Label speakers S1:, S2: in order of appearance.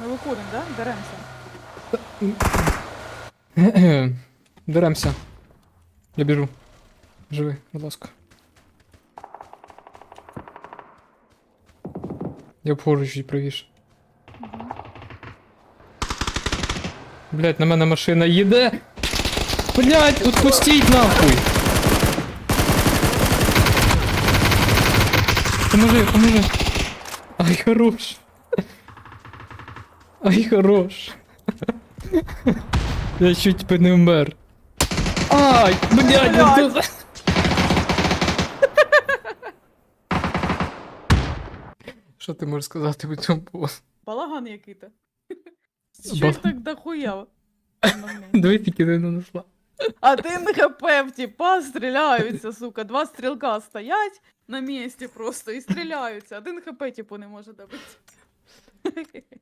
S1: Ми виходимо, да? Деремося.
S2: Деремося. Я біжу. Живи, будь ласка. Я обходжу чуть правіше. Блять, на мене машина їде. Блять, отпустіть нахуй. Поможи, поможи. Ай, хорош. Ай, хорош. Я чуть би не вмер. Ай, блядь,
S1: Блядь.
S2: тут... Що ти можеш сказати по цьому поводу?
S1: Балаган який-то. Що їх так дохуя?
S2: Диви, тільки не нанесла.
S1: Один хп в тіпа стріляються, сука. Два стрілка стоять на місці просто і стріляються. Один хп, типу, не може добити.